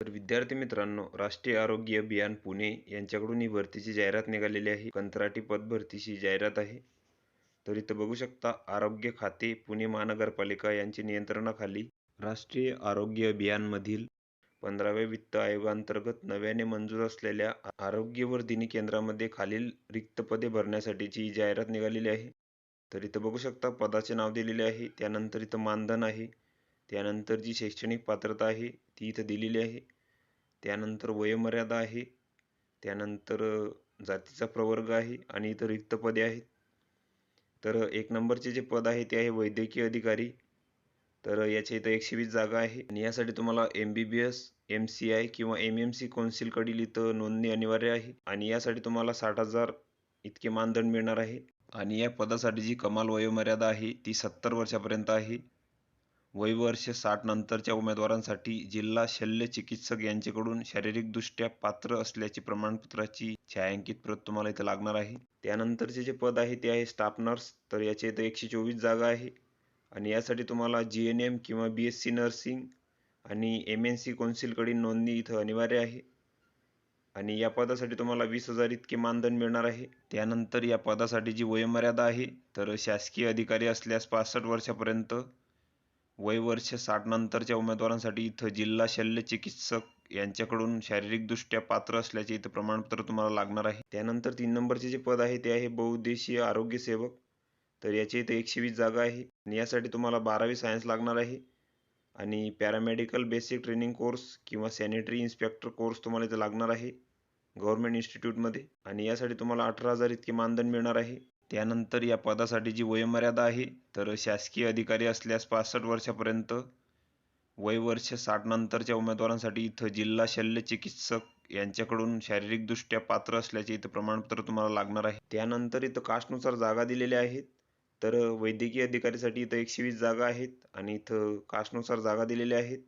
तर विद्यार्थी मित्रांनो राष्ट्रीय आरोग्य अभियान पुणे यांच्याकडून ही भरतीची जाहिरात निघालेली आहे. कंत्राटी पद भरतीची जाहिरात आहे. तर इथं बघू शकता आरोग्य खाते पुणे महानगरपालिका यांच्या नियंत्रणाखाली राष्ट्रीय आरोग्य अभियानमधील पंधराव्या वित्त आयोगांतर्गत नव्याने मंजूर असलेल्या आरोग्यवर्धिनी केंद्रामध्ये खालील रिक्त पदे भरण्यासाठीची ही जाहिरात निघालेली आहे. तर इथं बघू शकता पदाचे नाव दिलेले आहे. त्यानंतर इथं मानधन आहे. त्यानंतर जी शैक्षणिक पात्रता आहे ती इथं दिलेली आहे. त्यानंतर वयोमर्यादा आहे. त्यानंतर जातीचा प्रवर्ग आहे आणि इथं रिक्त पदे आहेत. तर एक नंबरचे जे पद आहे ते आहे वैद्यकीय अधिकारी. तर याच्या इथं एकशे वीस जागा आहे. आणि यासाठी तुम्हाला M B B S M C I किंवा एम एम सी कौन्सिलकडील इथं नोंदणी अनिवार्य आहे. आणि यासाठी तुम्हाला साठ हजार इतके मानधन मिळणार आहे. आणि या पदासाठी जी कमाल वयोमर्यादा आहे ती सत्तर वर्षापर्यंत आहे. वयवर्ष साठ नंतरच्या उमेदवारांसाठी जिल्हा शल्य चिकित्सक यांच्याकडून शारीरिकदृष्ट्या पात्र असल्याची प्रमाणपत्राची छायांकित प्रत तुम्हाला इथं लागणार आहे. त्यानंतरचे जे पद आहे ते आहे स्टाफ नर्स तर याच्या इथं एकशे चोवीस जागा आहे. आणि यासाठी तुम्हाला जी एन एम किंवा बी एस सी नर्सिंग आणि एम एन सी कौन्सिलकडील नोंदणी इथं अनिवार्य आहे. आणि या पदासाठी तुम्हाला वीस हजार इतके मानधन मिळणार आहे. त्यानंतर या पदासाठी जी वयोमर्यादा आहे तर शासकीय अधिकारी असल्यास पासष्ट वर्षापर्यंत वय वर्ष साठ नंतरच्या उमेदवारांसाठी इथं जिल्हा शल्य चिकित्सक यांच्याकडून शारीरिकदृष्ट्या पात्र असल्याचे इथं प्रमाणपत्र तुम्हाला लागणार आहे. त्यानंतर तीन नंबरचे जे पद आहे ते आहे बहुउद्देशीय आरोग्य सेवक. तर याची इथं एकशे वीस जागा आहे. आणि यासाठी तुम्हाला बारावी सायन्स लागणार आहे. आणि पॅरामेडिकल बेसिक ट्रेनिंग कोर्स किंवा सॅनिटरी इन्स्पेक्टर कोर्स तुम्हाला इथं लागणार आहे. गव्हर्नमेंट इन्स्टिट्यूटमध्ये. आणि यासाठी तुम्हाला अठरा हजार इतके मानधन मिळणार आहे. त्यानंतर या पदासाठी जी वयोमर्यादा आहे तर शासकीय अधिकारी असल्यास पासष्ट वर्षापर्यंत वय वर्ष साठ नंतरच्या उमेदवारांसाठी इथं जिल्हा शल्य चिकित्सक यांच्याकडून शारीरिकदृष्ट्या पात्र असल्याचे इथं प्रमाणपत्र तुम्हाला लागणार आहे. त्यानंतर इथं कास्टनुसार जागा दिलेल्या आहेत तर वैद्यकीय अधिकारीसाठी इथं एकशे वीस जागा आहेत आणि इथं कास्टनुसार जागा दिलेल्या आहेत.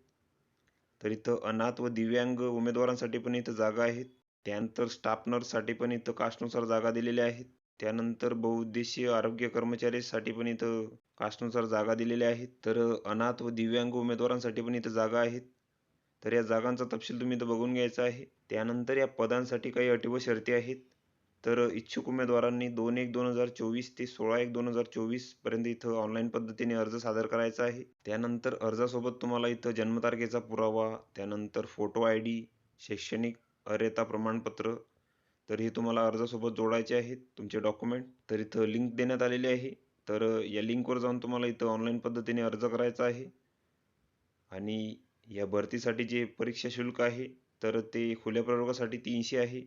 तर इथं अनाथ व दिव्यांग उमेदवारांसाठी पण इथं जागा आहेत. त्यानंतर स्टाफ नर्ससाठी पण इथं कास्टनुसार जागा दिलेल्या आहेत. त्यानंतर बहुउद्देशीय आरोग्य कर्मचारीसाठी पण इथं कास्टनुसार जागा दिलेल्या आहेत. तर अनाथ व दिव्यांग उमेदवारांसाठी पण इथं जागा आहेत. तर या जागांचा तपशील तुम्ही इथं बघून घ्यायचा आहे. त्यानंतर या पदांसाठी काही अटी व शर्ती आहेत. तर इच्छुक उमेदवारांनी दोन एक दोन हजार चोवीस ते सोळा एक दोन हजार चोवीसपर्यंत इथं ऑनलाईन पद्धतीने अर्ज सादर करायचा आहे. त्यानंतर अर्जासोबत तुम्हाला इथं जन्मतारखेचा पुरावा त्यानंतर फोटो आय डी शैक्षणिक अर्हता प्रमाणपत्र तर हे तुम्हाला अर्जासोबत जोडायचे आहेत तुमचे डॉक्युमेंट तर इथं लिंक देण्यात आलेली आहे. तर या लिंकवर जाऊन तुम्हाला इथं ऑनलाईन पद्धतीने अर्ज करायचा आहे. आणि या भरतीसाठी जे परीक्षा शुल्क आहे तर ते खुल्या प्रवर्गासाठी तीनशे आहे.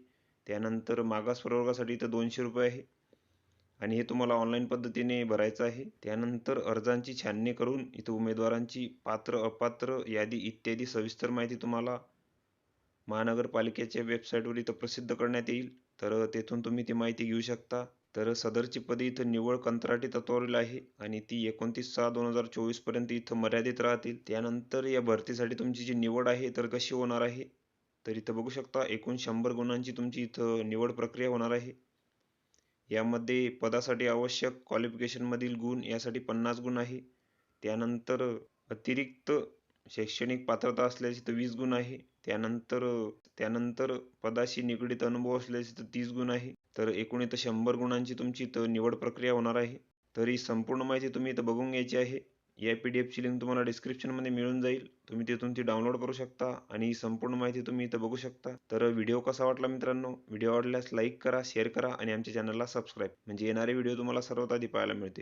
त्यानंतर मागास प्रवर्गासाठी इथं दोनशे रुपये आहे. आणि हे तुम्हाला ऑनलाईन पद्धतीने भरायचं आहे. त्यानंतर अर्जांची छाननी करून इथं उमेदवारांची पात्र अपात्र यादी इत्यादी सविस्तर माहिती तुम्हाला महानगरपालिकेच्या वेबसाईटवर इथं प्रसिद्ध करण्यात येईल. तर तेथून तुम्ही ती माहिती घेऊ शकता. तर सदरची पदे इथं निवड कंत्राटी तत्वावरील आहे आणि ती एकोणतीस सहा दोन हजार चोवीसपर्यंत इथं मर्यादित राहतील. त्यानंतर या भरतीसाठी तुमची जी निवड आहे तर कशी होणार आहे? तर इथं बघू शकता एकूण शंभर गुणांची तुमची इथं निवड प्रक्रिया होणार आहे. यामध्ये पदासाठी आवश्यक क्वालिफिकेशनमधील गुण यासाठी पन्नास गुण आहे. त्यानंतर अतिरिक्त शैक्षणिक पात्रता असल्याची तर वीस गुण आहे. त्यानंतर त्यानंतर पदाशी निगडीत अनुभव असल्याचे तर तीस गुण आहे. तर एकूण इथं शंभर गुणांची तुमची इथं निवड प्रक्रिया होणार आहे. तरी संपूर्ण माहिती तुम्ही इथं बघून घ्यायची आहे. या पी डी एफची लिंक तुम्हाला डिस्क्रिप्शनमध्ये मिळून जाईल. तुम्ही तिथून ती डाउनलोड करू शकता आणि संपूर्ण माहिती तुम्ही इथं बघू शकता. तर व्हिडिओ कसा वाटला मित्रांनो? व्हिडिओ आवडल्यास लाईक करा शेअर करा आणि आमच्या चॅनलला सबस्क्राईब म्हणजे येणारे व्हिडिओ तुम्हाला सर्वात आधी पाहायला मिळतील.